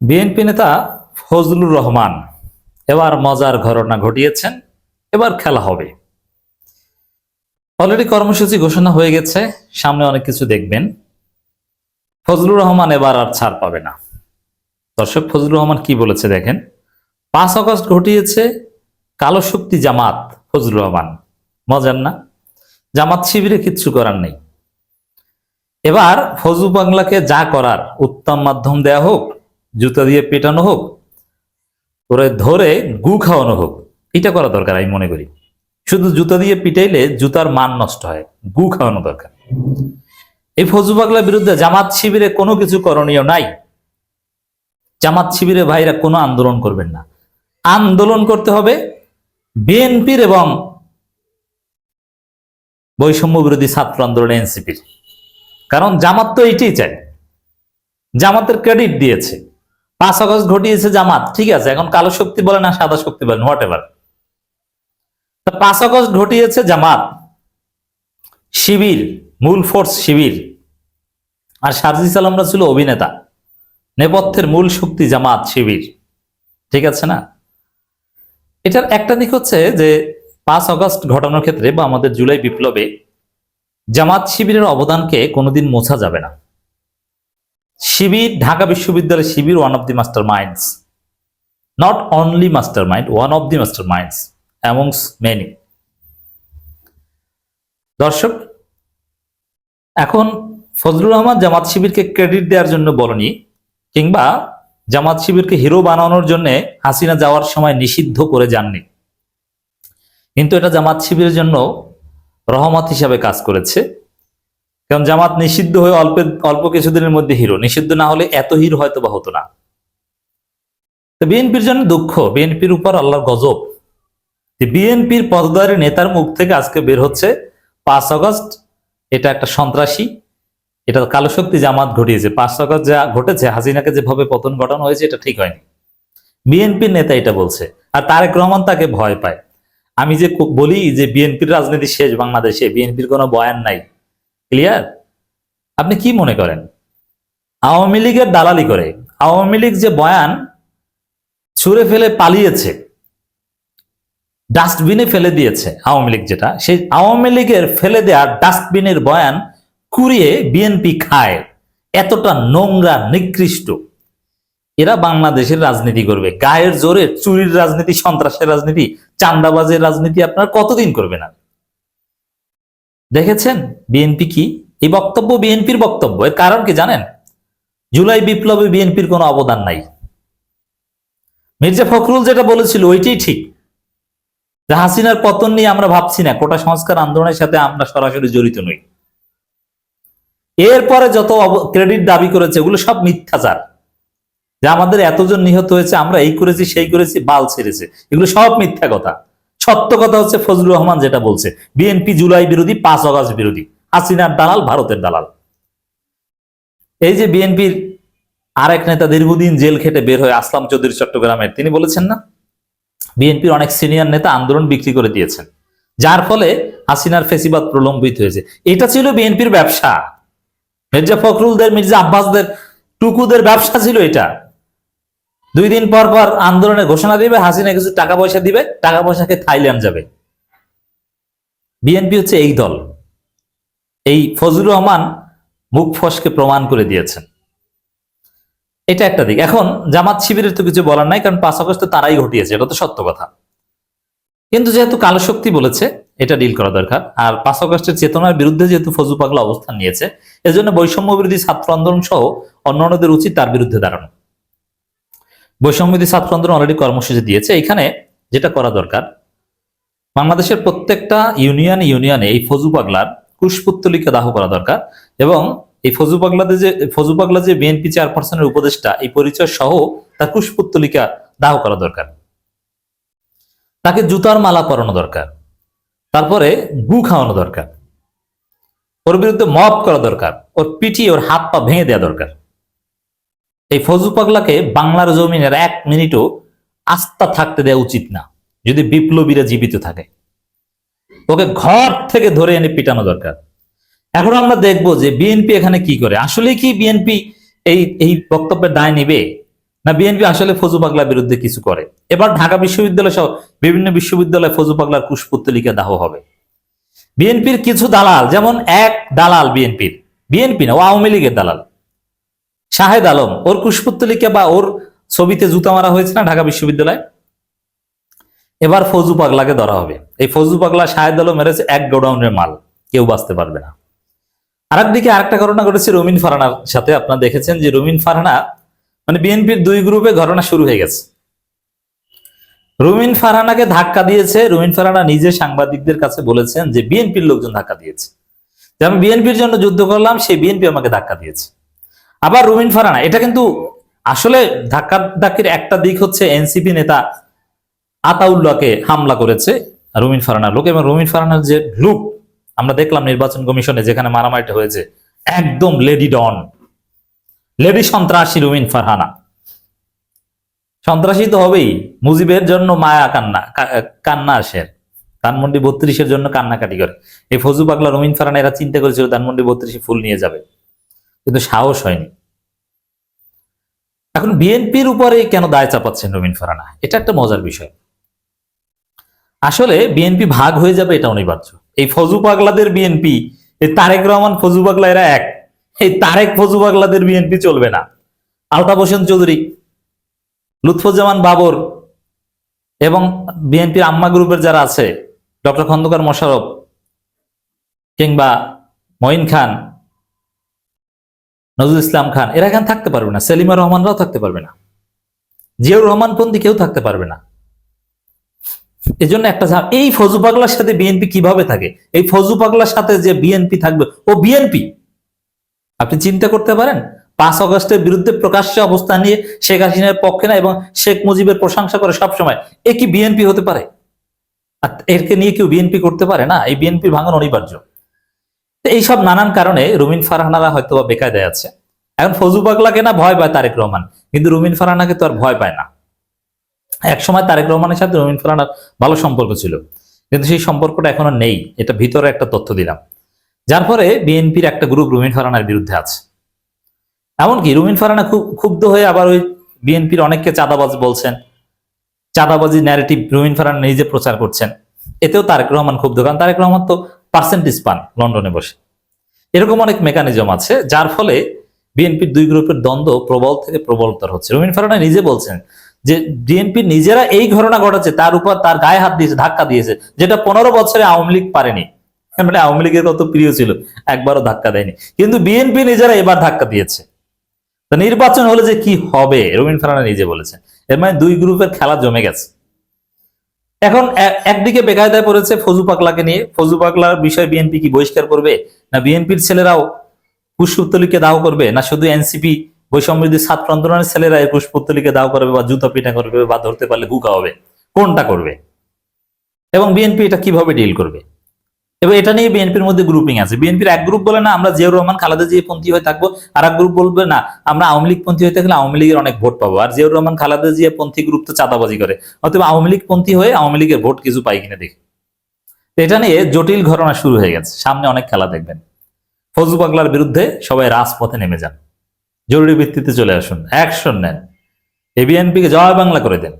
BNP নেতা ফজলুর রহমান, এবার মজার ঘটনা ঘটিয়েছেন, এবার খেলা হবে। অলরেডি কর্মসূচি ঘোষণা হয়ে গেছে, সামনে অনেক কিছু দেখবেন। ফজলুর রহমান এবার আর ছাড় পাবে না। দর্শক, ফজলুর রহমান কি বলেছে দেখেন, পাঁচ আগস্ট ঘটিয়েছে কালো শক্তি জামাত ফজলুর রহমান। মজার না? জামাত শিবিরে কিচ্ছু করার নেই। এবার ফজু বাংলাকে যা করার উত্তম মাধ্যম দেয়া হোক জুতা দিয়ে পেটানো হোক, ওরে ধরে গু খাওয়ানো হোক, এটা করা দরকার আমি মনে করি। শুধু জুতা দিয়ে পিটাইলে জুতার মান নষ্ট হয়, গু খাওয়ানো দরকার। এই ফজু পাগলার বিরুদ্ধে জামাত শিবিরে কোনো কিছু করণীয় নাই। জামাত শিবিরে ভাইরা কোনো আন্দোলন করবেন না। আন্দোলন করতে হবে বিএনপির এবং বৈষম্য বিরোধী ছাত্র আন্দোলন এনসিপির। কারণ জামাত তো এইটাই চায়। জামাতের ক্রেডিট দিয়েছে। পাঁচ আগস্ট ঘটিয়েছে জামাত, ঠিক আছে? এখন কালো শক্তি বলে না, সাদা শক্তি বলেন হোয়াট এভার পাঁচ আগস্ট ঘটিয়েছে জামাত, শিবির, মূল ফোর্স শিবির। আর সারজি সালামরা ছিল অভিনেতা, নেপথ্যের মূল শক্তি জামাত, শিবির। ঠিক আছে না? এটার একটা দিক হচ্ছে যে পাঁচ আগস্ট ঘটানোর ক্ষেত্রে বা আমাদের জুলাই বিপ্লবে জামাত শিবিরের অবদানকে কোনোদিন মোছা যাবে না। শিবির, ঢাকা বিশ্ববিদ্যালয় Shibir one of the master minds not only master mind one of the master minds amongst many দর্শক, এখন ফজলুর রহমান জামাত শিবিরকে ক্রেডিট দেওয়ার জন্য বলনি, কিংবা জামাত শিবিরকে হিরো বানানোর জন্য হাসিনা যাওয়ার সময় নিষিদ্ধ করে যাননি। কিন্তু এটা জামাত শিবিরের জন্য রহমত হিসাবে কাজ করেছে। কারণ জামাত নিষিদ্ধ হয়ে অল্প অল্প কিছুদিনের মধ্যে হিরো। নিষিদ্ধ না হলে এত হিরো হয়তো বা হতো না। বিএনপির জন্য দুঃখ। বিএনপির উপর আল্লাহর গজব। বিএনপির পদদারী নেতার মুখ থেকে আজকে বের হচ্ছে পাঁচ আগস্ট এটা একটা সন্ত্রাসী। এটা কালো শক্তি জামাত ঘটিয়েছে। পাঁচ আগস্ট যা ঘটেছে, হাসিনাকে যেভাবে পতন ঘটানো হয়েছে, এটা ঠিক হয়নি। বিএনপির নেতা এটা বলছে। আর তারেক রহমান তাকে ভয় পায়। আমি যে বলি যে বিএনপির রাজনীতি শেষ বাংলাদেশে। বিএনপির কোনো বয়ান নাই। ক্লিয়ার আপনি কি মনে করেন? আওয়ামী লীগের দালালি করে, আওয়ামী লীগ যে বয়ান ছুঁড়ে ফেলে পালিয়েছে, ডাস্টবিনে ফেলে দিয়েছে আওয়ামী লীগ যেটা, সেই আওয়ামী লীগের ফেলে দেওয়া ডাস্টবিনের বয়ান কুড়িয়ে বিএনপি খায়। এতটা নোংরা, নিকৃষ্ট। এরা বাংলাদেশের রাজনীতি করবে। গায়ের জোরে চুরির রাজনীতি, সন্ত্রাসের রাজনীতি চান্দাবাজের রাজনীতি আপনার কতদিন করবেন আর দেখেছেন বিএনপি কি? এই বক্তব্য বিএনপির বক্তব্য, এর কারণ কি জানেন? জুলাই বিপ্লবে বিএনপির কোনো অবদান নাই। মির্জা ফখরুল যেটা বলেছিল, ওইটাই ঠিক। যে হাসিনার পতন নিয়ে আমরা ভাবছি না, কোটা সংস্কার আন্দোলনের সাথে আমরা সরাসরি জড়িত নই। এরপরে যত ক্রেডিট দাবি করেছে ওগুলো সব মিথ্যাচার। যে আমাদের এতজন নিহত হয়েছে, আমরা এই করেছি, সেই করেছি, বাল ছেড়েছে। এগুলো সব মিথ্যা কথা। সত্য কথা হচ্ছে ফজলুর রহমান যেটা বলছে বিএনপি জুলাই বিরোধী, পাঁচ অগাস্ট বিরোধী, হাসিনার দালাল, ভারতের দালাল। এই যে বিএনপির আরেক নেতা দীর্ঘদিন জেল খেটে বের হয়ে আসলাম চৌধুরী চট্টগ্রামের, তিনি বলেছেন না? বিএনপির অনেক সিনিয়র নেতা আন্দোলন বিক্রি করে দিয়েছেন, যার ফলে হাসিনার ফেসিবাদ প্রলম্বিত হয়েছে। এটা ছিল বিএনপির ব্যবসা। মির্জা ফখরুলদের, মির্জা আব্বাসদের, টুকুদের ব্যবসা ছিল এটা। দুই দিন পর পর আন্দোলনের ঘোষণা দিবে, হাসিনা কিছু টাকা পয়সা দিবে, টাকা পয়সাকে থাইল্যান্ড যাবে। বিএনপি হচ্ছে এই দল। এই ফজলুর রহমান মুখ ফসকে প্রমাণ করে দিয়েছেন। এটা একটা দিক। এখন জামাত শিবিরের তো কিছু বলার নাই, কারণ পাঁচ আগস্ট তারাই ঘটিয়েছে, এটা তো সত্য কথা। কিন্তু যেহেতু কালো শক্তি বলেছে, এটা ডিল করা দরকার। আর পাঁচ আগস্টের চেতনার বিরুদ্ধে যেহেতু ফজু পাগলা অবস্থান নিয়েছে, এজন্য বৈষম্য বিরোধী ছাত্র আন্দোলন সহ অন্যান্যদের উচিত তার বিরুদ্ধে দাঁড়ানো। বৈষম্য বিরোধী ছাত্র আন্দোলন অলরেডি কর্মসূচি দিয়েছে। এখানে যেটা করা দরকার, বাংলাদেশের প্রত্যেকটা ইউনিয়ন ইউনিয়নে এই ফজু পাগলার কুশপুত্তলিকা দাহ করা দরকার এবং এই ফজু পাগলাতে যে, ফজু পাগলা যে বিএনপি চেয়ারপারসনের উপদেষ্টা, এই পরিচয় সহ তার কুশপুত্তলিকা দাহ করা দরকার। তাকে জুতার মালা পরানো দরকার, তারপরে গু খাওয়ানো দরকার, ওর বিরুদ্ধে মব করা দরকার, ওর পিটিয়ে ওর হাত পা ভেঙে দেওয়া দরকার। এই ফজু পাগলাকে বাংলার জমিনের এক মিনিটও আস্থা থাকতে দেওয়া উচিত না, যদি বিপ্লবীরা জীবিত থাকে। ওকে ঘর থেকে ধরে এনে পিটানো দরকার। এখন আমরা দেখব যে বিএনপি এখানে কি করে। আসলে কি বিএনপি এই এই বক্তব্যের দায় নিবে? না বিএনপি আসলে ফজু পাগলার বিরুদ্ধে কিছু করে? এবার ঢাকা বিশ্ববিদ্যালয় সহ বিভিন্ন বিশ্ববিদ্যালয়ে ফজু পাগলার কুশপুত্তলিকা দাহ হবে। বিএনপির কিছু দালাল, যেমন এক দালাল বিএনপির বিএনপি না, ও আওয়ামী লীগের দালাল। শাহেদ আলম, ওর কুশপুত্তলিকা বা ওর ছবিতে জুতা মারা হয়েছে না ঢাকা বিশ্ববিদ্যালয়? এবার ফজু পাগলাকে ধরা হবে। এই ফজু পাগলা শাহেদ আলম মেরেছে এক গোডাউনের মাল, কেউ বাঁচতে পারবে না। আরেকদিকে আরেকটা ঘটনা ঘটেছে রমিন ফারানার সাথে। আপনারা দেখেছেন যে রমিন ফারানা মানে বিএনপির দুই গ্রুপে ঘটনা শুরু হয়ে গেছে। রুমিন ফারহানাকে ধাক্কা দিয়েছে, রুমিন ফারহানা নিজে সাংবাদিকদের কাছে বলেছেন যে বিএনপির লোকজন ধাক্কা দিয়েছে। যে আমি বিএনপির জন্য যুদ্ধ করলাম সেই বিএনপি আমাকে ধাক্কা দিয়েছে। আবার রুমিন ফারানা, এটা কিন্তু আসলে ধাক্কা ধাক্কির একটা দিক হচ্ছে এনসিপি নেতা আতাউল্লাহকে হামলা করেছে রুমিন ফারহানার লোক এবং রুমিন ফারানার যে লুক, আমরা দেখলাম নির্বাচন কমিশনে যেখানে মারামারিটা হয়েছে, একদম লেডি ডন, লেডি সন্ত্রাসী রুমিন ফারহানা। সন্ত্রাসী তো হবেই, মুজিবের জন্য মায়া কান্না কান্না আসে। ধানমন্ডি বত্রিশের জন্য কান্নাকাটি করে। এই ফজু পাগলা রুমিন ফারানা, এরা চিন্তা করেছিল ধানমন্ডি বত্রিশে ফুল নিয়ে যাবে। কিন্তু সাহস হয়নি। এখন বিএনপির উপরে কেন দায় চাপাচ্ছেন রমিন ফারানা? এটা একটা মজার বিষয়। আসলে বিএনপি ভাগ হয়ে যাবে এটা অনিবার্য। এই ফজু পাগলাদের বিএনপি, এই তারেক রহমান, ফজু পাগলা এরা এক। এই তারেক, ফজু পাগলাদের বিএনপি চলবে না। আলতাফ হোসেন চৌধুরী, লুৎফুজ্জামান বাবর এবং বিএনপির আম্মা গ্রুপের যারা আছে, ডক্টর খন্দকার মোশারফ কিংবা মঈন খান নজরুল ইসলাম খান, এরা এখানে থাকতে পারবে না। সেলিমা রহমানরাও থাকতে পারবে না। জিয়াউর রহমান পন্থী কেউ থাকতে পারবে না। এজন্য একটা এই ফজু পাগলার সাথে বিএনপি কীভাবে থাকে? এই ফজু পাগলার সাথে যে বিএনপি থাকবে, ও বিএনপি। আপনি চিন্তা করতে পারেন, পাঁচ অগস্টের বিরুদ্ধে প্রকাশ্যে অবস্থান নিয়ে শেখ হাসিনার পক্ষে না এবং শেখ মুজিবের প্রশংসা করে সবসময়। এ কি বিএনপি হতে পারে? আর এরকে নিয়ে কেউ বিএনপি করতে পারে না? এই বিএনপি ভাঙন অনিবার্য। এইসব নানান কারণে রুমিন ফারহানারা হয়তো বা বেকায়দায় আছে। এখন ফজু পাগলাকে না ভয় পায় তারেক রহমান, কিন্তু রুমিন ফারহানাকে তো আর ভয় পায় না। এক সময় তারেক রহমানের সাথে রুমিন ফারহানার ভালো সম্পর্ক ছিল, কিন্তু সেই সম্পর্কটা এখন নেই, এটা ভিতরে একটা তথ্য দিলাম। যার ফলে বিএনপির একটা গ্রুপ রুমিন ফারহানার বিরুদ্ধে আছে। এমনকি রুমিন ফারহানা খুব ক্ষুব্ধ হয়ে আবার ওই বিএনপির অনেককে চাঁদাবাজ বলছেন, চাঁদাবাজি ন্যারেটিভ রুমিন ফারহানা নিজে প্রচার করছেন। এতেও তারেক রহমান ক্ষুব্ধ, কারণ তারেক রহমান তো পার্সেন্টেজ পান লন্ডনে বসে। এরকম অনেক মেকানিজম আছে, যার ফলে বিএনপির দুই গ্রুপের দ্বন্দ্ব প্রবল থেকে প্রবলতর হচ্ছে। রুমিন ফারহানা নিজে বলছেন যে বিএনপি নিজেরা এই ঘটনা ঘটাচ্ছে, তার উপর তার গায়ে হাত দিয়েছে, ধাক্কা দিয়েছে, যেটা পনেরো বছরে আওয়ামী লীগ পারেনি। মানে আওয়ামী লীগের কত প্রিয় ছিল, একবারও ধাক্কা দেয়নি। কিন্তু বিএনপি নিজেরা এবার ধাক্কা দিয়েছে। তো নির্বাচন হলে যে কি হবে রবীন ফারানা নিজে বলেছেন। এর মানে দুই গ্রুপের খেলা জমে গেছে। এখন একদিকে বেকায়দায় পড়েছে ফজু পাকলাকে নিয়ে। ফজু পাকলার বিষয় বিএনপি কি বহিষ্কার করবে? না বিএনপির ছেলেরাও পুষ্পতলিকে দাও করবে? না শুধু এনসিপি বৈষম্যদি সাত আন্দোলনের ছেলেরা এই পুষ্পতলিকে দাও করবে বা জুতা পিঠা করবে বা ধরতে পারলে হুকা হবে? কোনটা করবে? এবং বিএনপি এটা কীভাবে ডিল করবে? এবং এটা নিয়ে বিএনপির মধ্যে গ্রুপিং আছে। বিএনপির এক গ্রুপ বলে না, আমরা জিয়াউর রহমান, খালেদা জিয়া পন্থী হয়ে থাকব। আর এক গ্রুপ বলবে না, আমরা আওয়ামী লীগ পন্থী হয়ে থাকলে আওয়ামী লীগের অনেক ভোট পাবো। আর জিয়াউর রহমান, খালেদা জিয়া পন্থী গ্রুপ তো চাঁদাবাজি করে। অথবা আওয়ামী লীগ পন্থী হয়ে আওয়ামী লীগের ভোট কিছু পাই কিনা দেখি। এটা নিয়ে জটিল ঘটনা শুরু হয়ে গেছে। সামনে অনেক খেলা দেখবেন। ফজু পাগলার বিরুদ্ধে সবাই রাজপথে নেমে যান। জরুরি ভিত্তিতে চলে আসুন। অ্যাকশন নেন। এবিএনপিকে জয় বাংলা করে দেন।